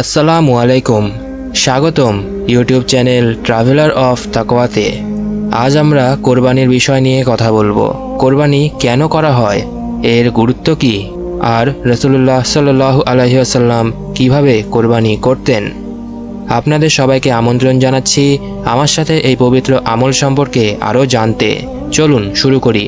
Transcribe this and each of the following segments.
আসসালামু আলাইকুম। স্বাগতম ইউটিউব চ্যানেল ট্রাভেলার অফ তাকওয়াতে আজ আমরা কোরবানির বিষয় নিয়ে কথা বলব। কোরবানি কেন করা হয়? এর গুরুত্ব কি? আর রসুল্লাহ সাল্লাহ আলহিহাসাল্লাম কীভাবে কোরবানি করতেন? আপনাদের সবাইকে আমন্ত্রণ জানাচ্ছি আমার সাথে এই পবিত্র আমল সম্পর্কে আরও জানতে। চলুন শুরু করি।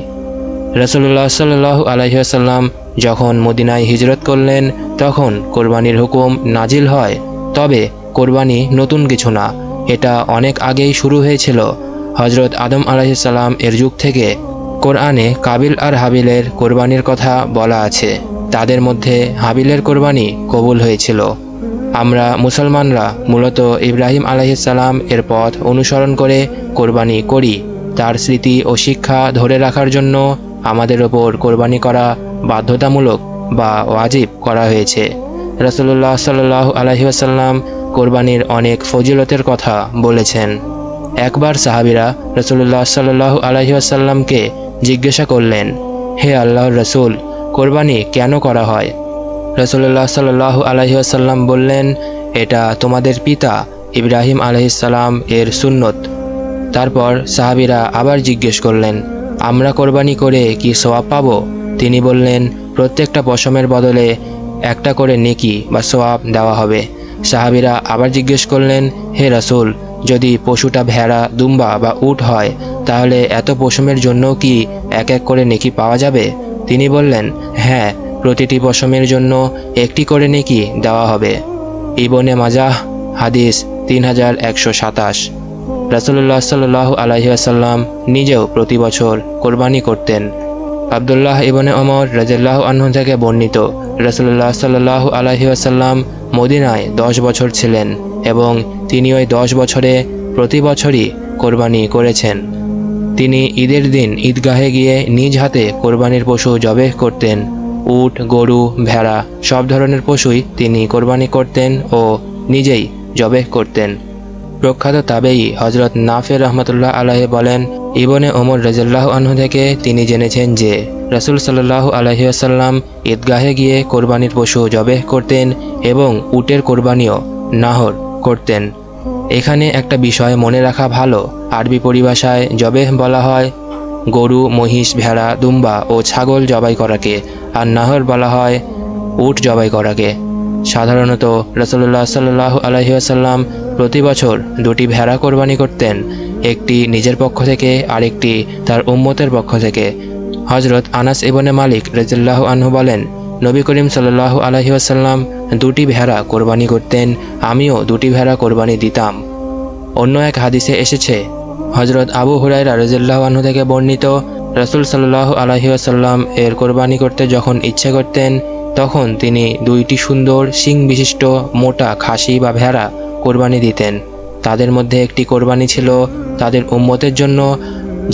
রসুল্লাহ সাল্লাহ আলহিহাসাল্লাম যখন মদিনায় হিজরত করলেন, তখন কোরবানির হুকুম নাজিল হয়। তবে কোরবানি নতুন কিছু না, এটা অনেক আগেই শুরু হয়েছিল। হজরত আদম আলাহিসাল্লাম এর যুগ থেকে কোরআনে কাবিল আর হাবিলের কোরবানির কথা বলা আছে। তাদের মধ্যে হাবিলের কোরবানি কবুল হয়েছিল। আমরা মুসলমানরা মূলত ইব্রাহিম আলাইসাল্লাম এর পথ অনুসরণ করে কোরবানি করি। তার স্মৃতি ও শিক্ষা ধরে রাখার জন্য আমাদের ওপর কোরবানি করা বাধ্যতামূলক বা ওয়াজিব করা হয়েছে। রসুল্লাহ সাল্লাহ আলহিউসাল্লাম কোরবানির অনেক ফজিলতের কথা বলেছেন। একবার সাহাবিরা রসুল্লাহ সাল্লাহ আলহিউসাল্লামকে জিজ্ঞাসা করলেন, হে আল্লাহর রসুল, কোরবানি কেন করা হয়? রসুল্লাহ সাল্লাহ আলহিউসাল্লাম বললেন, এটা তোমাদের পিতা ইব্রাহিম আলহিসাল্লাম এর সুন্নত। তারপর সাহাবিরা আবার জিজ্ঞেস করলেন, আমরা কোরবানি করে কি সোয়াব পাবো? তিনি বললেন, প্রত্যেকটা পশমের বদলে একটা করে নেকি বা সোয়াব দেওয়া হবে। সাহাবিরা আবার জিজ্ঞেস করলেন, হে রাসূল, যদি পশুটা ভেড়া, দুম্বা বা উট হয়, তাহলে এত পশমের জন্য কি এক এক করে নেকি পাওয়া যাবে? তিনি বললেন হ্যাঁ প্রতিটি পশমের জন্য একটি করে নেকি দেওয়া হবে। ইবনে মাজাহ, হাদিস তিন হাজার একশো সাতাশ। রাসুল্লাহ সাল্লাহ আলহিহাসাল্লাম নিজেও প্রতি বছর কোরবানি করতেন। আবদুল্লাহ ইবনে অমর রাজাল্লাহ আহ্ন থেকে বর্ণিত। রসুল্লাহ সাল্লাহ আলহিহাসাল্লাম মদিনায় দশ বছর ছিলেন এবং তিনি ওই দশ বছরে প্রতি বছরই কোরবানি করেছেন। তিনি ঈদের দিন ঈদগাহে গিয়ে নিজ হাতে কোরবানির পশু জবেহ করতেন। উট, গরু, ভেড়া সব ধরনের পশুই তিনি কোরবানি করতেন ও নিজেই জবেহ করতেন। প্রখ্যাত তাবেই হজরত নাফের রহমতুল্লাহ আলাহ বলেন, ইবনে ওমর রাজাল্লাহ আনহু থেকে তিনি জেনেছেন যে রসুল সাল্লাহ আলহিউসাল্লাম ঈদগাহে গিয়ে কোরবানির পশু জবেহ করতেন এবং উটের কোরবানিও নাহর করতেন। এখানে একটা বিষয় মনে রাখা ভালো। আরবি পরিভাষায় জবেহ বলা হয় গরু, মহিষ, ভেড়া, দুম্বা ও ছাগল জবাই করাকে, আর নাহর বলা হয় উট জবাই করাকে। সাধারণত রসল্লাহ সাল্লাহ আলহিহাসাল্লাম প্রতি বছর দুটি ভেড়া কোরবানি করতেন, একটি নিজের পক্ষ থেকে আরেকটি তার উম্মতের পক্ষ থেকে। হজরত আনাস ইবনে মালিক রেজুল্লাহ আনহু বলেন, নবী করিম সাল্লাহ আলহিহাসাল্লাম দুটি ভেড়া কোরবানি করতেন, আমিও দুটি ভেড়া কোরবানি দিতাম। অন্য এক হাদিসে এসেছে হজরত আবু হুরাইরা রাজিল্লাহ আনহু থেকে বর্ণিত, রসুল সাল্লাহ আলহিউসাল্লাম এর কোরবানি করতে যখন ইচ্ছে করতেন, তখন তিনি দুইটি সুন্দর, শিং বিশিষ্ট, মোটা খাসি বা ভেড়া কোরবানি দিতেন। তাদের মধ্যে একটি কোরবানি ছিল তাদের উম্মতের জন্য,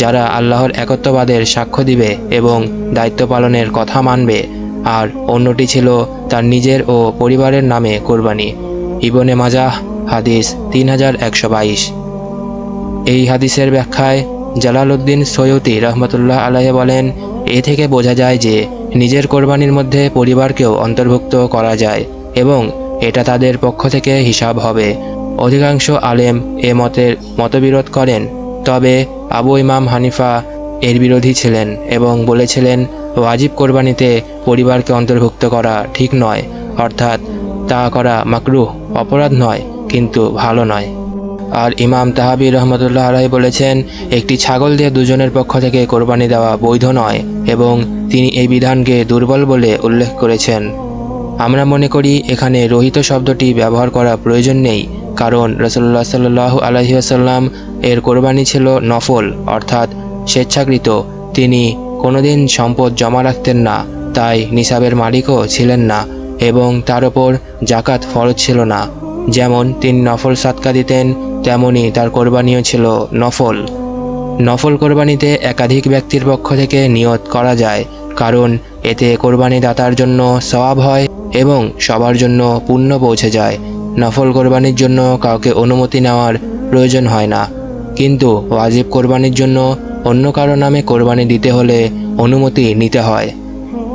যারা আল্লাহর একত্ববাদের সাক্ষ্য দিবে এবং দায়িত্ব পালনের কথা মানবে, আর অন্যটি ছিল তার নিজের ও পরিবারের নামে কোরবানি। ইবনে মাজাহ, হাদিস তিন হাজার একশো বাইশ। এই হাদিসের ব্যাখ্যায় জালালউদ্দিন সৈয়দি রহমতুল্লাহ আলাহ বলেন, এ থেকে বোঝা যায় যে নিজের কোরবানির মধ্যে পরিবারকেও অন্তর্ভুক্ত করা যায় এবং এটা তাদের পক্ষ থেকে হিসাব হবে। অধিকাংশ আলেম এ মতের মতবিরোধ করেন, তবে আবু ইমাম হানিফা এর বিরোধী ছিলেন এবং বলেছিলেন, ওয়াজিব কোরবানিতে পরিবারকে অন্তর্ভুক্ত করা ঠিক নয়, অর্থাৎ তা করা মাকরুহ, অপরাধ নয়, কিন্তু ভালো নয়। আর ইমাম তাহাবি রহমতুল্লাহ আলাই বলেছেন, একটি ছাগল দিয়ে দুজনের পক্ষ থেকে কোরবানি দেওয়া বৈধ নয় এবং তিনি এই বিধানকে দুর্বল বলে উল্লেখ করেছেন। আমরা মনে করি এখানে রহিত শব্দটি ব্যবহার করা প্রয়োজন নেই, কারণ রসল্লাহ সাল্লাহ আলহিহাসাল্লাম এর কোরবানি ছিল নফল, অর্থাৎ স্বেচ্ছাকৃত। তিনি কোনোদিন সম্পদ জমা রাখতেন না, তাই নিসাবের মালিকও ছিলেন না, এবং তার ওপর জাকাত ফরজ ছিল না। যেমন তিনি নফল সাতকা দিতেন, তেমনি তার কোরবানিও ছিল নফল। নফল কোরবানিতে একাধিক ব্যক্তির পক্ষ থেকে নিয়ত করা যায়, কারণ এতে কোরবানি দাতার জন্য সওয়াব হয় এবং সবার জন্য পুণ্য পৌঁছে যায়। নফল কোরবানির জন্য কাউকে অনুমতি নেওয়ার প্রয়োজন হয় না। কিন্তু ওয়াজিব কোরবানির জন্য অন্য কারও নামে কোরবানি দিতে হলে অনুমতি নিতে হয়।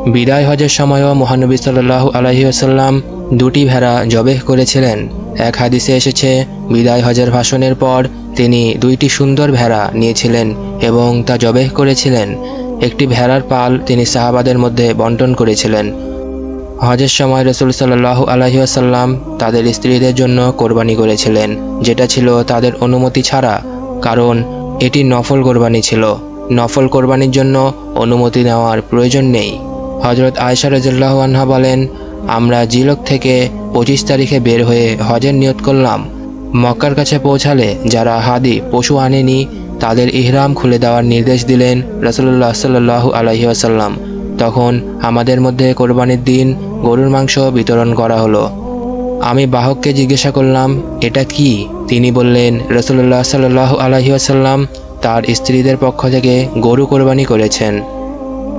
বিদায় হজের সময়ও মহানবী সাল্লাহ আলহিউসাল্লাম দুটি ভেড়া জবেহ করেছিলেন। এক হাদিসে এসেছে, বিদায় হজের ভাষণের পর তিনি দুইটি সুন্দর ভেড়া নিয়েছিলেন এবং তা জবেহ করেছিলেন। একটি ভেড়ার পাল তিনি সাহাবাদের মধ্যে বন্টন করেছিলেন। হজের সময় রসুল সাল্লাহ আলহিউসাল্লাম তাদের স্ত্রীদের জন্য কোরবানি করেছিলেন, যেটা ছিল তাদের অনুমতি ছাড়া, কারণ এটি নফল কোরবানি ছিল। নফল কোরবানির জন্য অনুমতি নেওয়ার প্রয়োজন নেই। হজরত আয়সা রাজুল্লাহ আনহা বলেন, আমরা জিলক থেকে পঁচিশ তারিখে বের হয়ে হজের নিয়ত করলাম। মক্কার কাছে পৌঁছালে যারা হাদি, পশু আনেনি তাদের ইহরাম খুলে দেওয়ার নির্দেশ দিলেন রসুল্লাহ আলহি আসাল্লাম তখন আমাদের মধ্যে কোরবানির দিন, গরুর মাংস বিতরণ করা হলো। আমি বাহককে জিজ্ঞাসা করলাম, এটা কি? তিনি বললেন রসুল্লাহ সাল্লাহ আলহিহাসাল্লাম তার স্ত্রীদের পক্ষ থেকে গরু কোরবানি করেছেন।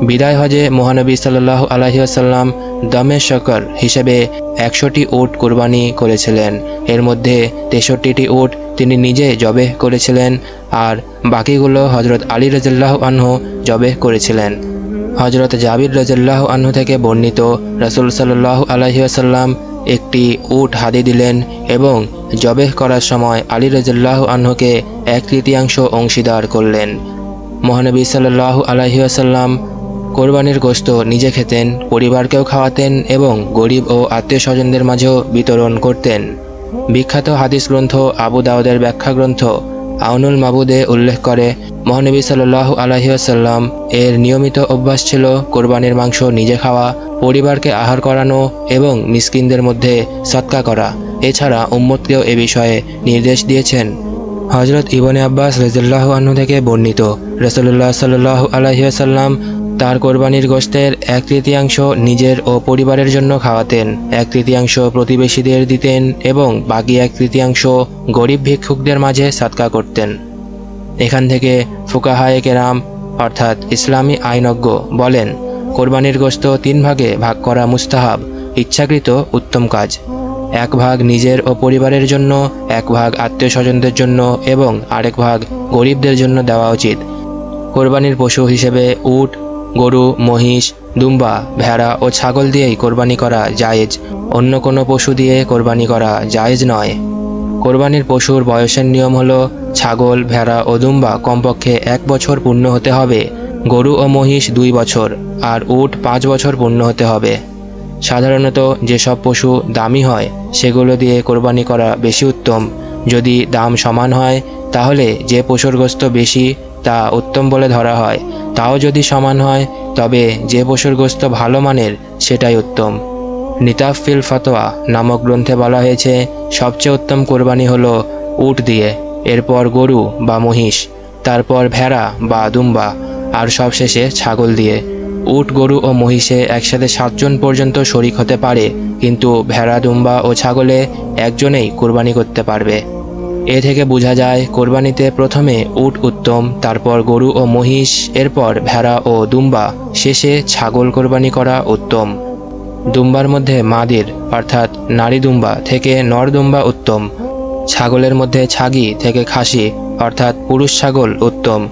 বিদায় হজে মহানবী সাল্লাহ আলহিহাসাল্লাম দমে শকর হিসেবে একশোটি উট কোরবানি করেছিলেন। এর মধ্যে তেষট্টিটি উট তিনি নিজে জবেহ করেছিলেন আর বাকিগুলো হজরত আলী রাজাল্লাহ আনহু জবেহ করেছিলেন। হজরত জাবির রাজাল্লাহ আনহু থেকে বর্ণিত রসুল সাল্লাহ আলহিহাসাল্লাম একটি উট হাদি দিলেন এবং জবেহ করার সময় আলী রাজাল্লাহ আনহুকে এক তৃতীয়াংশ অংশীদার করলেন। মহানবী সাল্লাহ আলহিহাসাল্লাম কোরবানির গোস্ত নিজে খেতেন, পরিবারকেও খাওয়াতেন এবং গরিব ও আত্মীয় স্বজনদের মাঝেও বিতরণ করতেন। বিখ্যাত হাদিস গ্রন্থ আবু দাউদের ব্যাখ্যা গ্রন্থ আউনুল মাবুদে উল্লেখ করে, মহানবী সাল্লাহ আলহিউসাল্লাম এর নিয়মিত অভ্যাস ছিল কোরবানির মাংস নিজে খাওয়া, পরিবারকে আহার করানো এবং মিসকিনদের মধ্যে সৎকা করা। এছাড়া উম্মতকেও এ বিষয়ে নির্দেশ দিয়েছেন। হজরত ইবনে আব্বাস রজুল্লাহ আহ্ন থেকে বর্ণিত রসল্লাহ সাল্লাহ আলহিউসাল্লাম তার কোরবানির গোস্তের এক তৃতীয়াংশ নিজের ও পরিবারের জন্য খাওয়াতেন, এক তৃতীয়াংশ প্রতিবেশীদের দিতেন এবং বাকি এক তৃতীয়াংশ গরিব ভিক্ষুকদের মাঝে সাতকা করতেন। এখান থেকে ফুকাহায়ে কেরাম, অর্থাৎ ইসলামী আইনজ্ঞ, বলেন, কোরবানির গোশত তিন ভাগে ভাগ করা মুস্তাহাব, ইচ্ছাকৃত উত্তম কাজ। এক ভাগ নিজের ও পরিবারের জন্য, এক ভাগ আত্মীয় স্বজনদের জন্য এবং আরেক ভাগ গরিবদের জন্য দেওয়া উচিত। কোরবানির পশু হিসেবে উট গরু, মহিষ, দুম্বা, ভেড়া ও ছাগল দিয়েই কোরবানি করা জায়েজ। অন্য কোনো পশু দিয়ে কোরবানি করা জায়েজ নয়। কোরবানির পশুর বয়সের নিয়ম হলো, ছাগল, ভেড়া ও দুম্বা কমপক্ষে এক বছর পূর্ণ হতে হবে, গরু ও মহিষ দুই বছর, আর উট পাঁচ বছর পূর্ণ হতে হবে। সাধারণত যেসব পশু দামি হয়, সেগুলো দিয়ে কোরবানি করা বেশি উত্তম। যদি দাম সমান হয়, তাহলে যে পশুর গোস্ত বেশি, তা উত্তম বলে ধরা হয়। তাও যদি সমান হয়, তবে যে পশুর গোস্ত ভালো মানের, সেটাই উত্তম। নিতাফিল ফতোয়া নামক গ্রন্থে বলা হয়েছে, সবচেয়ে উত্তম কোরবানি হলো উট দিয়ে, এরপর গরু বা মহিষ, তারপর ভেড়া বা দুম্বা, আর সবশেষে ছাগল দিয়ে। উট, গরু ও মহিষে একসাথে সাতজন পর্যন্ত শরিক হতে পারে, কিন্তু ভেড়া, দুম্বা ও ছাগলে একজনেই কোরবানি করতে পারবে। এ থেকে বোঝা যায়, কোরবানিতে প্রথমে উট উত্তম, তারপর গরু ও মহিষ, এরপর ভেড়া ও দুম্বা, শেষে ছাগল কোরবানি করা উত্তম। দুম্বার মধ্যে মাদির, অর্থাৎ নারী দুম্বা, থেকে নর দুম্বা উত্তম। ছাগলের মধ্যে ছাগি থেকে খাসি, অর্থাৎ পুরুষ ছাগল উত্তম।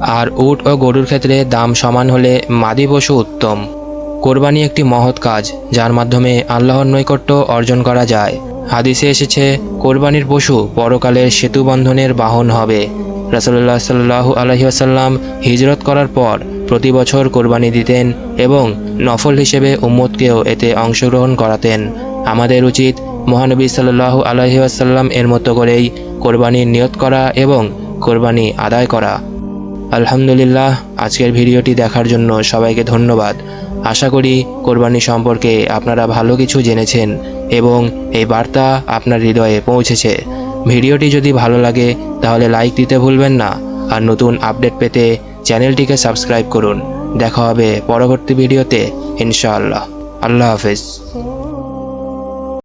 আর উট ও গরুর ক্ষেত্রে দাম সমান হলে মাদি পশু উত্তম। কোরবানি একটি মহৎ কাজ, যার মাধ্যমে আল্লাহর নৈকট্য অর্জন করা যায়। হাদিসে এসেছে, কোরবানির পশু পরকালের সেতু বন্ধনের বাহন হবে। রাসুল্লাহ সাল্লাহু আলহিহাসাল্লাম হিজরত করার পর প্রতি বছর কোরবানি দিতেন এবং নফল হিসেবে উম্মতকেও এতে অংশগ্রহণ করাতেন। আমাদের উচিত মহানবী সাল্লাহু আলহিহাসাল্লাম এর মতো করেই কোরবানির নিয়ত করা এবং কোরবানি আদায় করা। আলহামদুলিল্লাহ, আজকের ভিডিওটি দেখার জন্য সবাইকে ধন্যবাদ। আশা করি কোরবানি সম্পর্কে আপনারা ভালো কিছু জেনেছেন এবং এই বার্তা আপনার হৃদয়ে পৌঁছেছে। ভিডিওটি যদি ভালো লাগে, তাহলে লাইক দিতে ভুলবেন না। আর নতুন আপডেট পেতে চ্যানেলটিকে সাবস্ক্রাইব করুন। দেখা হবে পরবর্তী ভিডিওতে, ইনশাআল্লাহ। আল্লাহ হাফেজ।